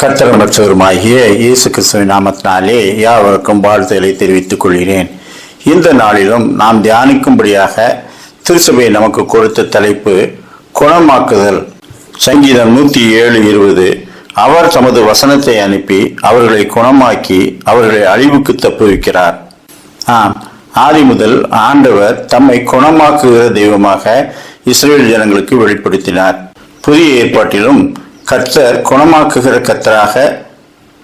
கர்த்தரும் இயேசு கிறிஸ்துவின் நாமத்தினாலே யாவருக்கும் வாழ்த்துக்களை தெரிவித்துக் கொள்கிறேன். இந்த நாளிலும் நாம் தியானிக்கும்படியாக திருச்சபை நமக்கு கொடுத்த தலைப்பு குணமாக்குதல். சங்கீதம் நூற்றி ஏழு இருபது அவர் தமது வசனத்தை அனுப்பி அவர்களை குணமாக்கி அவர்களை அழிவுக்கு தப்புவிக்கிறார். ஆம் ஆதி முதல் ஆண்டவர் தம்மை குணமாக்குகிற தெய்வமாக இஸ்ரேல் ஜனங்களுக்கு வெளிப்படுத்தினார். புதிய ஏற்பாட்டிலும் கர்த்தர் குணமாக்குகிற கர்த்தராக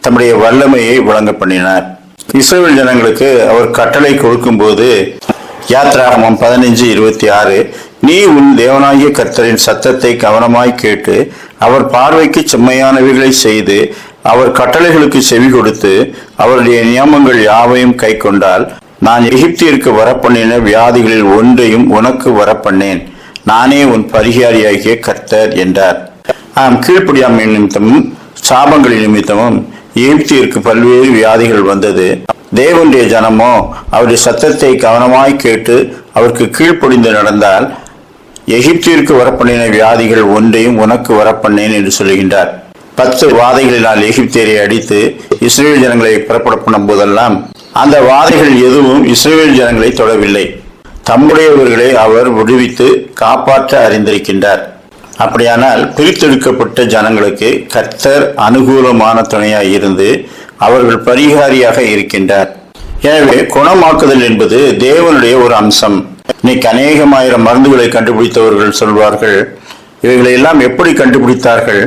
தம்முடைய வல்லமையை வழங்க பண்ணினார். இஸ்ரேல் ஜனங்களுக்கு அவர் கட்டளை கொடுக்கும்போது யாத்ராகமம் பதினைஞ்சு இருபத்தி ஆறு நீ உன் தேவனாகிய கர்த்தரின் சத்தத்தை கவனமாய் கேட்டு அவர் பார்வைக்கு செம்மையானவைகளை செய்து அவர் கட்டளைகளுக்கு செவி கொடுத்து அவருடைய நியமங்கள் யாவையும் கை கொண்டால் நான் எகிப்திற்கு வரப்பண்ணின வியாதிகளில் ஒன்றையும் உனக்கு வரப்பண்ணேன். நானே உன் பரிகாரியாகிய கர்த்தர் என்றார். ஆம் கீழ்ப்படியாமை நிமித்தமும் சாபங்களின் நிமித்தமும் எகிப்திற்கு பல்வேறு வியாதிகள் வந்தது. தேவனுடைய ஜனமோ அவருடைய சத்தத்தை கவனமாய் கேட்டு அவருக்கு கீழ்ப்பொடிந்து நடந்தால் எகிப்திற்கு வரப்பண்ணின வியாதிகள் ஒன்றையும் உனக்கு வரப்பண்ணேன் என்று சொல்லுகின்றார். பத்து வாதைகளினால் எகிப்தியரை அடித்து இஸ்ரேல் ஜனங்களை புறப்பட பண்ணும் போதெல்லாம் அந்த வாதைகள் எதுவும் இஸ்ரேல் ஜனங்களை தொடவில்லை. தம்முடையவர்களை அவர் விடுவித்து காப்பாற்ற அறிந்திருக்கின்றார். அப்படியானால் பிரித்தெடுக்கப்பட்ட ஜனங்களுக்கு கர்த்தர் அனுகூலமான துணையாய் இருந்து அவர்கள் பரிகாரியாக இருக்கின்றார். எனவே குணமாக்குதல் என்பது தேவனுடைய ஒரு அம்சம். இன்னைக்கு அநேகமாயிரம் மருந்துகளை கண்டுபிடித்தவர்கள் சொல்வார்கள் இவைகளை எல்லாம் எப்படி கண்டுபிடித்தார்கள்?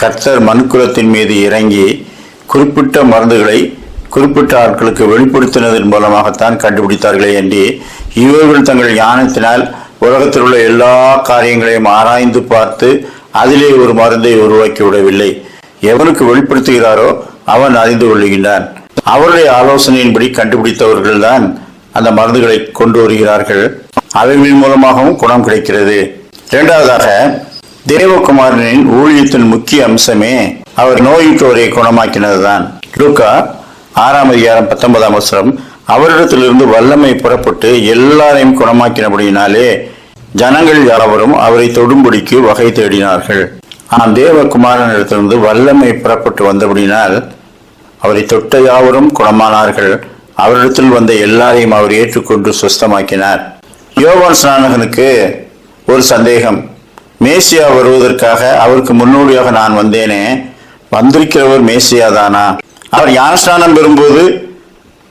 கர்த்தர் மனுக்குலத்தின் மீது இறங்கி குறிப்பிட்ட மருந்துகளை குறிப்பிட்ட ஆட்களுக்கு வெளிப்படுத்தினதன் மூலமாகத்தான் கண்டுபிடித்தார்களே என்று இவர்கள் தங்கள் ஞானத்தினால் உலகத்தில் உள்ள எல்லா காரியங்களையும் ஆராய்ந்து பார்த்து அதிலே ஒரு மருந்தை உருவாக்கி விடவில்லை. எவனுக்கு வெளிப்படுத்துகிறாரோ அவன் அறிந்து கொள்ளுகின்றான். அவருடைய ஆலோசனையின்படி கண்டுபிடித்தவர்கள்தான் அந்த மருந்துகளை கொண்டு வருகிறார்கள். அவைகளின் மூலமாகவும் குணம் கிடைக்கிறது. இரண்டாவதாக தேவகுமாரனின் ஊழியத்தின் முக்கிய அம்சமே அவர் நோயுற்றோரை குணமாக்கினதுதான். லூக்கா ஆறாம் அதிகாரம் பத்தொன்பதாம் அவசரம் அவரிடத்திலிருந்து வல்லமை புறப்பட்டு எல்லாரையும் குணமாக்கினபடியினாலே ஜனங்கள் யாவரும் அவரை தொடும்படிக்கு வகை தேடினார்கள். ஆனால் தேவகுமாரனிடத்திலிருந்து வல்லமை புறப்பட்டு வந்தபடினால் அவரை தொட்ட யாவரும் குணமானார்கள். அவரிடத்தில் வந்த எல்லாரையும் அவர் ஏற்றுக்கொண்டு சுஸ்தமாக்கினார். யோவான் ஸ்நானகனுக்கு ஒரு சந்தேகம். மேசியா வருவதற்காக அவருக்கு முன்னோடியாக நான் வந்தேனே வந்திருக்கிறவர் மேசியா தானா? அவர் ஞானஸ்நானம் பெறும்போது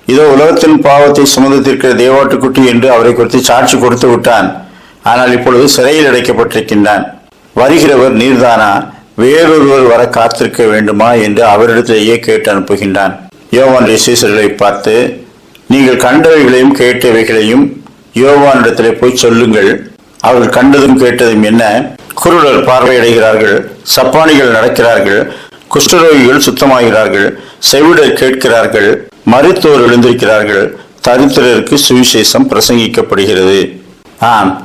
இதோ உலகத்தின் பாவத்தை சுமந்திருக்கிற தேவாட்டுக்குட்டி என்று அவரை குறித்து சாட்சி கொடுத்து விட்டான். ஆனால் இப்பொழுது சிறையில் அடைக்கப்பட்டிருக்கின்றான். வருகிறவர் நீர்தானா? வேறொருவர் வர காத்திருக்க வேண்டுமா? என்று அவரிடத்திலேயே கேட்டு அனுப்புகின்றான். யோவான் சீசர்களை பார்த்து நீங்கள் கண்டவைகளையும் கேட்டவைகளையும் யோவானிடத்திலே போய் சொல்லுங்கள். அவர்கள் கண்டதும் கேட்டதும் என்ன? குருடர் பார்வையடைகிறார்கள் சப்பானிகள் நடக்கிறார்கள் குஷ்டரோகிகள் சுத்தமாகிறார்கள் செவிடர் கேட்கிறார்கள் மருத்துவர் எழுந்திருக்கிறார்கள் தரித்திரருக்கு சுவிசேஷம் பிரசங்கிக்கப்படுகிறது. ஆம்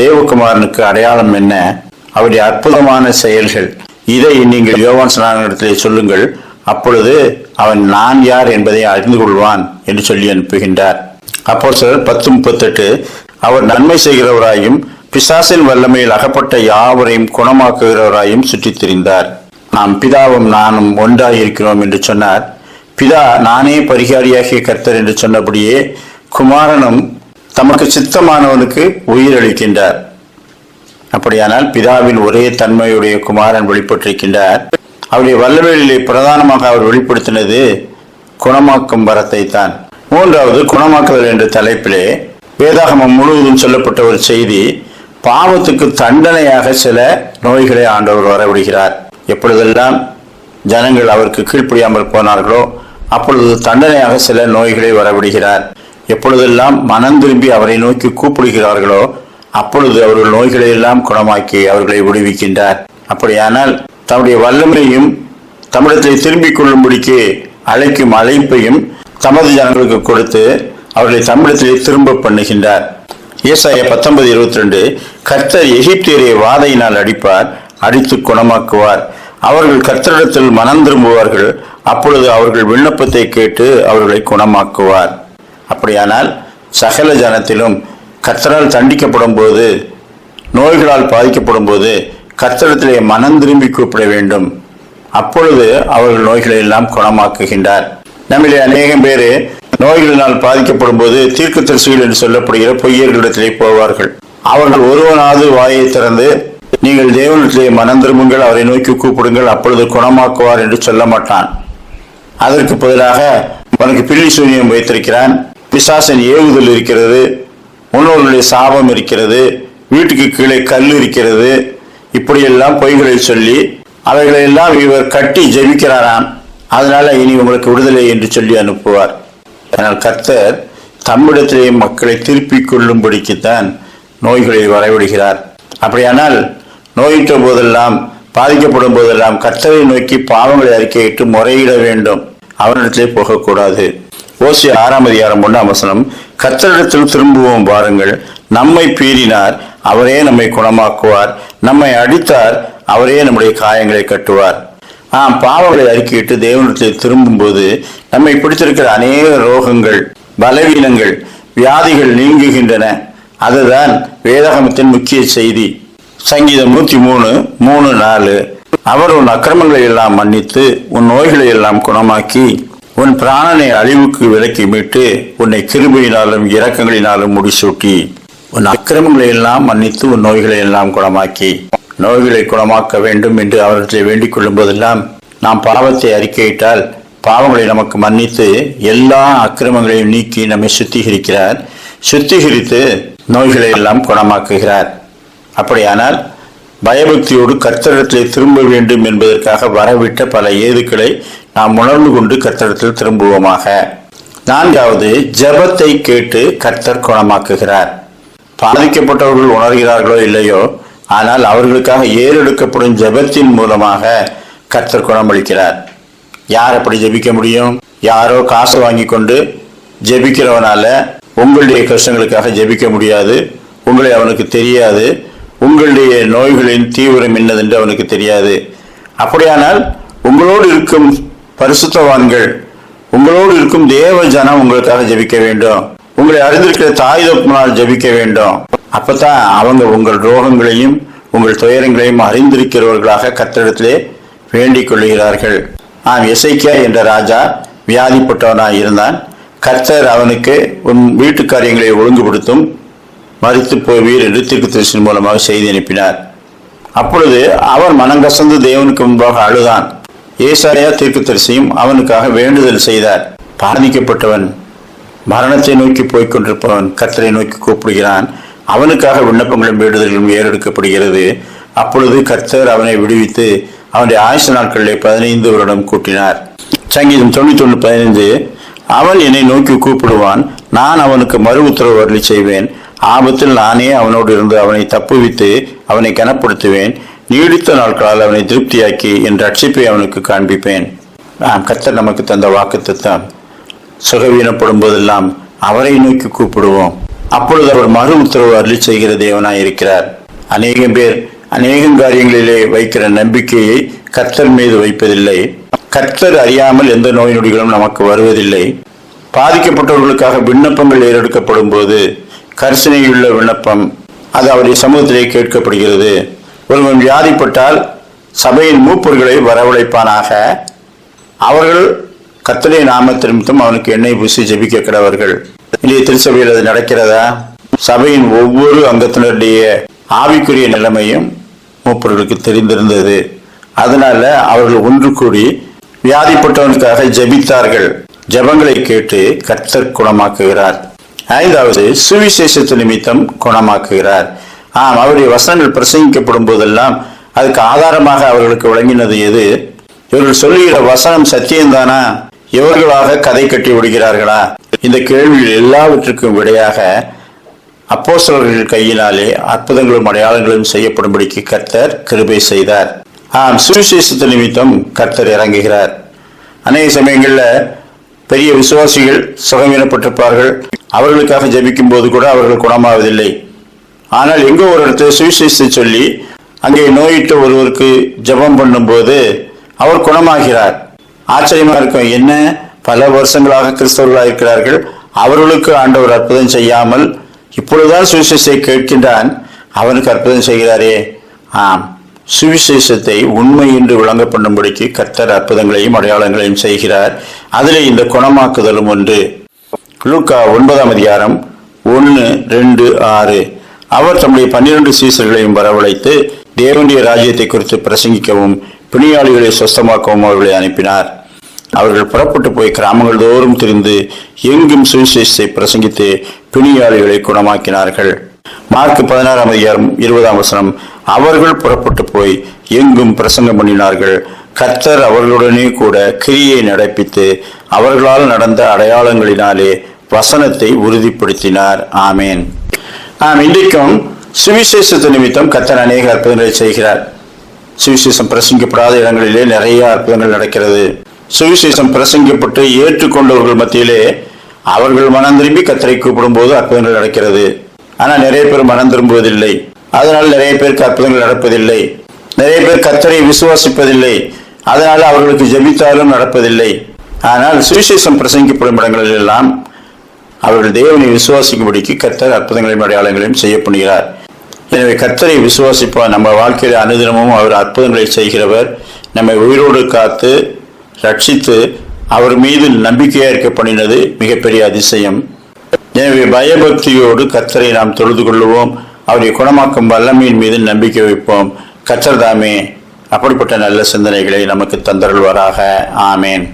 தேவகுமாரனுக்கு அடையாளம் என்ன? அவருடைய அற்புதமான செயல்கள். இதை நீங்கள் யோவான் ஸ்நானத்திலே சொல்லுங்கள். அப்பொழுது அவன் நான் யார் என்பதை அறிந்து கொள்வான் என்று சொல்லி அனுப்புகின்றார். அப்போ சிலர் பத்து முப்பத்தெட்டு அவர் நன்மை செய்கிறவராயும் பிசாசின் வல்லமையில் அகப்பட்ட யாவரையும் குணமாக்குகிறவராயும் சுற்றித் திரிந்தார் நாம் பிதாவும் நானும் ஒன்றாயிருக்கிறோம் என்று சொன்னார். பிதா நானே பரிகாரியாகிய கர்த்தர் என்று சொன்னபடியே குமாரனும் தமக்கு சித்தமானவனுக்கு உயிரளிக்கின்றார். அப்படியானால் பிதாவின் ஒரே தன்மையுடைய குமாரன் வெளிப்பட்டிருக்கின்றார். அவருடைய வல்லவெளியிலே பிரதானமாக அவர் வெளிப்படுத்தினது குணமாக்கும் வரத்தை தான் மூன்றாவது குணமாக்குதல் என்ற தலைப்பிலே வேதாகமம் முழுவதும் சொல்லப்பட்ட ஒரு செய்தி பாவத்துக்கு தண்டனையாக சில நோய்களை ஆண்டவர் வரவிடுகிறார். எப்பொழுதெல்லாம் ஜனங்கள் அவருக்கு கீழ்ப்படியாமல் போனார்களோ அப்பொழுது தண்டனையாக சில நோய்களை வரவிடுகிறார். எப்பொழுதெல்லாம் மனம் திரும்பி அவரை நோக்கி கூப்பிடுகிறார்களோ அப்பொழுது அவர்கள் நோய்களை எல்லாம் குணமாக்கி அவர்களை விடுவிக்கின்றார். அப்படியானால் தம்முடைய வல்லமையும் தமிழத்தை திரும்பிக் கொள்ளும்படிக்கு அழைக்கும் அழைப்பையும் தமது ஜனங்களுக்கு கொடுத்து அவர்களை தமிழத்திலே திரும்ப பண்ணுகின்றார். ஏசாய பத்தொன்பது இருபத்தி ரெண்டு கர்த்தர் எகிப்தியரை வாதையினால் அடிப்பார் அடித்து குணமாக்குவார். அவர்கள் கர்த்தரிடத்தில் மனம் திரும்புவார்கள் அப்பொழுது அவர்கள் விண்ணப்பத்தை கேட்டு அவர்களை குணமாக்குவார். அப்படியானால் சகல ஜனத்திலும் கர்த்தரால் தண்டிக்கப்படும் போது நோய்களால் பாதிக்கப்படும் போது கர்த்தரத்திலே மனம் திரும்பி கூப்பிட வேண்டும். அப்பொழுது அவர்கள் நோய்களை எல்லாம் குணமாக்குகின்றார். நம்மிலே அநேகம் பேர் நோய்களினால் பாதிக்கப்படும் போது தீர்க்க தரிசிகள் என்று சொல்லப்படுகிற பொய்யர்களிடத்திலே போவார்கள். அவர்கள் ஒருவனாவது வாயை திறந்து நீங்கள் தேவனிடத்திலே மனம் திரும்புங்கள் அவரை நோக்கி கூப்பிடுங்கள் அப்பொழுது குணமாக்குவார் என்று சொல்ல மாட்டான். அதற்கு பதிலாக உனக்கு பில்லி சூனியம் வைத்திருக்கிறான் பிசாசன் ஏவுதல் இருக்கிறது முன்னோர்களுடைய சாபம் இருக்கிறது வீட்டுக்கு கீழே கல் இருக்கிறது. இப்படியெல்லாம் பொய்களை சொல்லி அவைகளையெல்லாம் இவர் கட்டி ஜெபிக்கிறாராம். அதனால இனி உங்களுக்கு விடுதலை என்று சொல்லி அனுப்புவார். ஆனால் கர்த்தர் தம்மிடத்திலே மக்களை திருப்பிக் கொள்ளும்படிக்குத்தான் நோய்களை வரவிடுகிறார். அப்படியானால் நோயிட்ட போதெல்லாம் பாதிக்கப்படும் போதெல்லாம் கர்த்தரை நோக்கி பாவங்களை அறிக்கையிட்டு முறையிட வேண்டும். அவரிடத்திலே போகக்கூடாது. ஓசி ஆறாம் அதிகாரம் ஒன்றாம் வசனம் கத்தரிடத்தில் திரும்புவோம் பாருங்கள் நம்மை பீறினார் அவரே நம்மை குணமாக்குவார். நம்மை அடித்தார் அவரே நம்முடைய காயங்களை கட்டுவார். ஆம் பாவங்களை அறிக்கையிட்டு தேவனிடத்தில் திரும்பும்போது நம்மை பிடித்திருக்கிற அநேக ரோகங்கள் பலவீனங்கள் வியாதிகள் நீங்குகின்றன. அதுதான் வேதாகமத்தின் முக்கிய செய்தி. சங்கீதம் நூத்தி மூணு மூணு நாலு. அவர் உன் அக்கிரமங்களை எல்லாம் மன்னித்து உன் நோய்களை எல்லாம் குணமாக்கி உன் பிராணனை அழிவுக்கு விலக்கி மீட்டு உன்னை கிருபையினாலும் இரக்கங்களினாலும் முடிசூட்டி உன் அக்கிரமங்களை எல்லாம் மன்னித்து உன் நோய்களை எல்லாம் குணமாக்கி நோய்களை குணமாக்க வேண்டும் என்று அவர்களை வேண்டிக் கொள்ளும் போதெல்லாம் நாம் பாவத்தை அறிக்கையிட்டால் பாவங்களை நமக்கு மன்னித்து எல்லா அக்கிரமங்களையும் நீக்கி நம்மை சுத்திகரிக்கிறார். சுத்திகரித்து நோய்களை எல்லாம் குணமாக்குகிறார். அப்படியானால் பயபக்தியோடு கர்த்தரிடத்திலே திரும்ப வேண்டும் என்பதற்காக வரவிட்ட பல ஏதுக்களை நாம் உணர்ந்து கொண்டு கர்த்தரிடத்தில் திரும்புவோமாக. நான்காவது ஜபத்தை கேட்டு கர்த்தர் குணமாக்குகிறார். பாதிக்கப்பட்டவர்கள் உணர்கிறார்களோ இல்லையோ ஆனால் அவர்களுக்காக ஏறெடுக்கப்படும் ஜெபத்தின் மூலமாக கர்த்தர் குணமளிக்கிறார். யார் அப்படி ஜெபிக்க முடியும்? யாரோ காசு வாங்கி கொண்டு ஜெபிக்கிறவனால உங்களுடைய கஷ்டங்களுக்காக ஜெபிக்க முடியாது. உங்களை அவனுக்கு தெரியாது. உங்களுடைய நோய்களின் தீவிரம் என்னதென்று அவனுக்கு தெரியாது. அப்படியானால் உங்களோடு இருக்கும் பரிசுத்தவான்கள் உங்களோடு இருக்கும் தேவ ஜனம் உங்களுக்காக ஜெபிக்க வேண்டும். உங்களை அறிந்திருக்கிற தாய் தப்புனால் ஜெபிக்க வேண்டும். அப்பதான் அவங்க உங்கள் ரோகங்களையும் உங்கள் துயரங்களையும் அறிந்திருக்கிறவர்களாக கத்திடத்திலே வேண்டிக் கொள்கிறார்கள் ஆம் இசைக்கியா என்ற ராஜா வியாதிப்பட்டவனாய் இருந்தான். கர்த்தர் அவனுக்கு உன் வீட்டு காரியங்களை ஒழுங்குபடுத்தும் மறித்து போவீர் என்று தீர்க்கதரிசனம் மூலமாக செய்தி அனுப்பினார். அப்பொழுது அவன் மனங்கசந்து தேவனுக்கு முன்பாக அழுதான். ஏசாயா தீர்க்கதரிசியும் அவனுக்காக வேண்டுதல் செய்தார். பாதிக்கப்பட்டவன் மரணத்தை நோக்கி போய்க் கொண்டிருப்பவன் கர்த்தரை நோக்கி கூப்பிடுகிறான். அவனுக்காக விண்ணப்பங்களும் வேண்டுதல்களும் ஏறெடுக்கப்படுகிறது. அப்பொழுது கர்த்தர் அவனை விடுவித்து அவனுடைய ஆயுச நாட்களிலே பதினைந்து வருடம் கூட்டினார். சங்கீதம் தொண்ணூத்தி ஒன்று பதினைந்து அவன் என்னை நோக்கி கூப்பிடுவான். நான் அவனுக்கு மறு உத்தரவு அருளி செய்வேன். ஆபத்தில் நானே அவனோடு இருந்து அவனை தப்புவித்து அவனை கனப்படுத்துவேன். நீடித்த நாட்களால் அவனை திருப்தியாக்கி என் ரட்சிப்பை அவனுக்கு காண்பிப்பேன். ஆம் கர்த்தர் நமக்கு தந்த வாக்குத்தத்தம். சுகவீனப்படும் போதெல்லாம் அவரை நோக்கி கூப்பிடுவோம். அப்பொழுது அவர் மறு உத்தரவு அருளி செய்கிற தேவனாய் இருக்கிறார் அநேகம் பேர் அநேகம் காரியங்களிலே வைக்கிற நம்பிக்கையை கர்த்தர் மீது வைப்பதில்லை. கர்த்தர் அறியாமல் எந்த நோய் நொடிகளும் நமக்கு வருவதில்லை. பாதிக்கப்பட்டவர்களுக்காக விண்ணப்பங்கள் ஏறெடுக்கப்படும் போது கரிசனையுள்ள விண்ணப்பம் அது அவருடைய சமூகத்திலே கேட்கப்படுகிறது. ஒருவன் வியாதிப்பட்டால் சபையின் மூப்பர்களை வரவழைப்பானாக. அவர்கள் கத்தனை நாமத்தின் அவனுக்கு எண்ணெய் பூசி ஜெபிக்க கிடவர்கள் இன்றைய திருச்சபையில் அது நடக்கிறதா? சபையின் ஒவ்வொரு அங்கத்தினருடைய ஆவிக்குரிய நிலைமையும் மூப்பர்களுக்கு தெரிந்திருந்தது. அதனால அவர்கள் ஒன்று கூடி வியாதிப்பட்டவனுக்காக ஜெபித்தார்கள். ஜபங்களை கேட்டு கர்த்தர் குணமாக்குகிறார். ஐந்தாவது சுவிசேஷத்து நிமித்தம் குணமாக்குகிறார். ஆம் அவருடைய வசனங்கள் பிரசங்கிக்கப்படும் போதெல்லாம் அதுக்கு ஆதாரமாக அவர்களுக்கு வழங்கினது எது? இவர்கள் சொல்லுகிற வசனம் சத்தியம்தானா இவர்களாக கதை கட்டி விடுகிறார்களா இந்த கேள்வியில் எல்லாவற்றுக்கும் விடையாக அப்போஸ்தலர்கள் கையினாலே அற்புதங்களும் அடையாளங்களும் செய்யப்படும்படிக்கு கர்த்தர் கிருபை செய்தார். ஆம் சுவிசேஷத்து நிமித்தம் கர்த்தர் இறங்குகிறார். அநேக சமயங்களில் பெரிய விசுவாசிகள் சுகமீனப்பட்டிருப்பார்கள் அவர்களுக்காக ஜெபிக்கும் போது கூட அவர்கள் குணமாவதில்லை. ஆனால் எங்கோ ஒரு இடத்துல சுவிசேஷத்தை சொல்லி அங்கே நோயிட்டு ஒருவருக்கு ஜெபம் பண்ணும்போது அவர் குணமாகிறார். ஆச்சரியமா இருக்கும் என்ன? பல வருஷங்களாக கிறிஸ்தவர்களாக இருக்கிறார்கள். அவர்களுக்கு ஆண்டவர் அற்புதம் செய்யாமல் இப்பொழுதுதான் சுவிசேஷத்தை கேட்கின்றான். அவனுக்கு அற்புதம் செய்கிறாரே. ஆம் சுவிசேஷத்தை உண்மை என்று விளங்க பண்ணும்படிக்கு கர்த்தர் அற்புதங்களையும் அடையாளங்களையும் செய்கிறார். அதிலே இந்த குணமாக்குதலும் ஒன்று. லூக்கா ஒன்பதாம் அதிகாரம் ஒன்று ரெண்டு ஆறு. அவர் தம்முடைய பன்னிரண்டு சீசர்களையும் வரவழைத்து தேவனுடைய ராஜ்யத்தை குறித்து பிரசங்கிக்கவும் பிணியாளிகளை சொஸ்தமாக்கவும் அவர்களை அனுப்பினார். அவர்கள் புறப்பட்டு போய் கிராமங்கள் தோறும் திரிந்து எங்கும் சுவிசேஷத்தை பிரசங்கித்து பிணியாளிகளை குணமாக்கினார்கள். மார்க் பதினாறாம் அதிகாரம் இருபதாம் வசனம் அவர்கள் புறப்பட்டு போய் எங்கும் பிரசங்கம் பண்ணினார்கள். கர்த்தர் அவர்களுடனே கூட கிரியை நடப்பித்து அவர்களால் நடந்த அடையாளங்களினாலே வசனத்தை உறுதிப்படுத்தினார். ஆமேன். ஆம் இன்றைக்கும் சுவிசேஷத்து நிமித்தம் கத்தர் அநேக அற்புதங்களை செய்கிறார். சுவிசேஷம் பிரசங்கிக்கப்படாத இடங்களிலே நிறைய அற்புதங்கள் நடக்கிறது. சுவிசேஷம் பிரசங்கப்பட்டு ஏற்றுக்கொண்டவர்கள் மத்தியிலே அவர்கள் மனம் திரும்பி கத்தரை கூப்பிடும் போது அற்புதங்கள் நடக்கிறது. ஆனால் நிறைய பேர் மனம் திரும்புவதில்லை. அதனால் நிறைய பேருக்கு அற்புதங்கள் நடப்பதில்லை. நிறைய பேர் கத்தரை விசுவாசிப்பதில்லை. அதனால் அவர்களுக்கு ஜெபித்தாலும் நடப்பதில்லை. ஆனால் சுவிசேஷம் பிரசங்கிக்கப்படும் இடங்களில் எல்லாம் அவர்கள் தேவனை விசுவாசிக்கும்படிக்கு கத்தர் அற்புதங்களையும் அடையாளங்களையும் செய்யப்படுகிறார். எனவே கர்த்தரை விசுவாசிப்பார். நம்ம வாழ்க்கையில் அனுதினமும் அவர் அற்புதங்களை செய்கிறவர். நம்மை உயிரோடு காத்து ரட்சித்து அவர் மீது நம்பிக்கையாக இருக்க பண்ணினது மிகப்பெரிய அதிசயம். எனவே பயபக்தியோடு கர்த்தரை நாம் தொழுது கொள்வோம் அவரை குணமாக்கும் வல்லமையின் மீது நம்பிக்கை வைப்போம். கத்தர் தாமே அப்படிப்பட்ட நல்ல சிந்தனைகளை நமக்கு தந்தருள்வாராக. ஆமேன்.